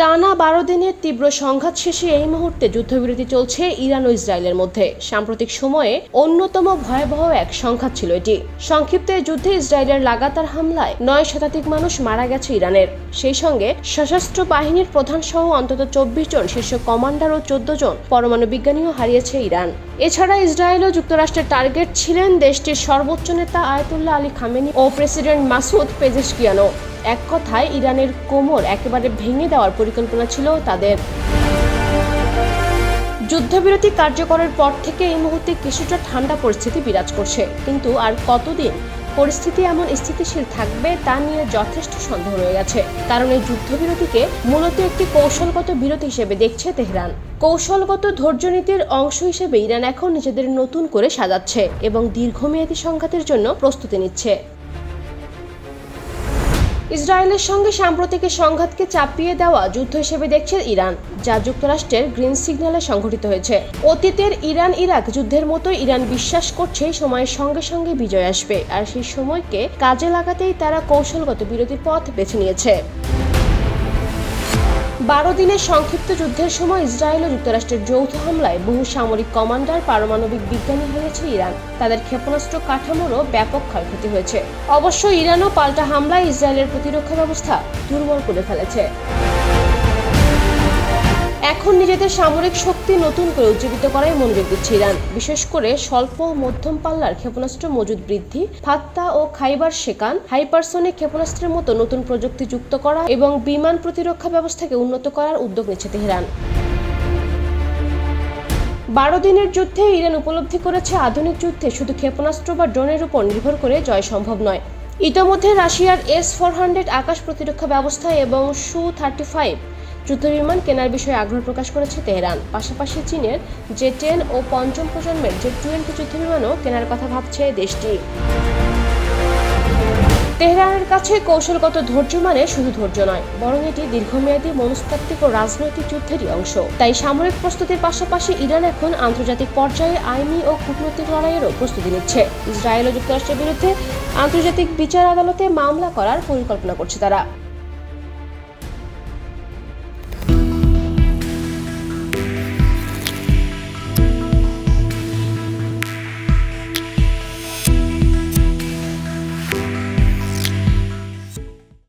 টানা বারো দিনের তীব্র সংঘাত শেষে এই মুহূর্তে যুদ্ধবিরতি চলছে ইরান ও ইসরায়েলের মধ্যে। সাম্প্রতিক সময়ে অন্যতম ভয়াবহ এক সংঘাত ছিল এটি। সংক্ষিপ্ত যুদ্ধে ইসরায়েলের লাগাতার হামলায় নয় শতাধিক মানুষ মারা গেছে ইরানের। সেই সঙ্গে সশস্ত্র বাহিনীর প্রধান সহ অন্তত চব্বিশ জন শীর্ষ কমান্ডার ও চোদ্দ জন পরমাণু বিজ্ঞানীও হারিয়েছে ইরান। এছাড়া ইসরায়েল ও যুক্তরাষ্ট্রের টার্গেট ছিলেন দেশটির সর্বোচ্চ নেতা আয়তুল্লাহ আলী খামেনি ও প্রেসিডেন্ট মাসুদ পেজেশকিয়ানো এক কথায় ইরানের কোমর একেবারে ভেঙে দেওয়ার পরিকল্পনা ছিল তাদের। যুদ্ধবিরতি কার্যকরের পর থেকে এই মুহূর্তে কিছুটা ঠান্ডা পরিস্থিতি বিরাজ করছে। কিন্তু আর কতদিন পরিস্থিতি এমন স্থিতিশীল থাকবে তা নিয়ে যথেষ্ট সন্দেহ রয়ে গেছে। কারণ এই যুদ্ধবিরতিকে মূলত একটি কৌশলগত বিরতি হিসেবে দেখছে তেহরান। কৌশলগত ধৈর্য নীতির অংশ হিসেবে ইরান এখন নিজেদের নতুন করে সাজাচ্ছে এবং দীর্ঘমেয়াদী সংঘাতের জন্য প্রস্তুতি নিচ্ছে। ইসরায়েলের সঙ্গে সাম্প্রতিক সংঘাতকে চাপিয়ে দেওয়া যুদ্ধ হিসেবে দেখছে ইরান, যা যুক্তরাষ্ট্রের গ্রিন সিগন্যালে সংঘটিত হয়েছে। অতীতের ইরান ইরাক যুদ্ধের মতো ইরান বিশ্বাস করছে সময়ের সঙ্গে সঙ্গে বিজয় আসবে, আর সেই সময়কে কাজে লাগাতেই তারা কৌশলগত বিরতির পথ বেছে নিয়েছে। বারো দিনের সংক্ষিপ্ত যুদ্ধের সময় ইসরায়েল ও যুক্তরাষ্ট্রের যৌথ হামলায় বহু সামরিক কমান্ডার, পারমাণবিক বিজ্ঞানী হয়েছে ইরান। তাদের ক্ষেপণাস্ত্র কাঠামোরও ব্যাপক ক্ষয়ক্ষতি হয়েছে। অবশ্য ইরানও পাল্টা হামলায় ইসরায়েলের প্রতিরক্ষা ব্যবস্থা দুর্বল করে ফেলেছে। এখন নিজেদের সামরিক শক্তি নতুন করে উজ্জীবিত করাই মনোযোগ দিচ্ছে ইরান বিশেষ করে স্বল্প মধ্যম পাল্লার ক্ষেপণাস্ত্র মজুদ বৃদ্ধি, ফাত্তা ও খাইবার শেকান হাইপারসনিক ক্ষেপণাস্ত্রের মতো নতুন প্রযুক্তি যুক্ত করা এবং বিমান প্রতিরক্ষা ব্যবস্থাকে উন্নত করার উদ্যোগ নিচ্ছে তেহরান। বারো দিনের যুদ্ধে ইরান উপলব্ধি করেছে আধুনিক যুদ্ধে শুধু ক্ষেপণাস্ত্র বা ড্রোনের উপর নির্ভর করে জয় সম্ভব নয়। ইতোমধ্যে রাশিয়ার এস ফোর হান্ড্রেড আকাশ প্রতিরক্ষা ব্যবস্থা এবং সু থার্টি ফাইভ যুদ্ধবিমান কেনার বিষয়ে আগ্রহ প্রকাশ করেছে তেহরান। পাশাপাশি চীনের জে টেন ও পঞ্চম প্রজন্মের জে টোয়েন্টি যুদ্ধবিমানও কেনার কথা ভাবছে দেশটি। তেহরানের কাছে কৌশলগত ধৈর্য মানে শুধু ধৈর্য নয়, বরং এটি দীর্ঘমেয়াদী মনস্তাত্ত্বিক ও রাজনৈতিক যুদ্ধেরই অংশ। তাই সামরিক প্রস্তুতির পাশাপাশি ইরান এখন আন্তর্জাতিক পর্যায়ে আইনি ও কূটনৈতিক লড়াইয়েরও প্রস্তুতি নিচ্ছে। ইসরায়েল ও যুক্তরাষ্ট্রের বিরুদ্ধে আন্তর্জাতিক বিচার আদালতে মামলা করার পরিকল্পনা করছে তারা।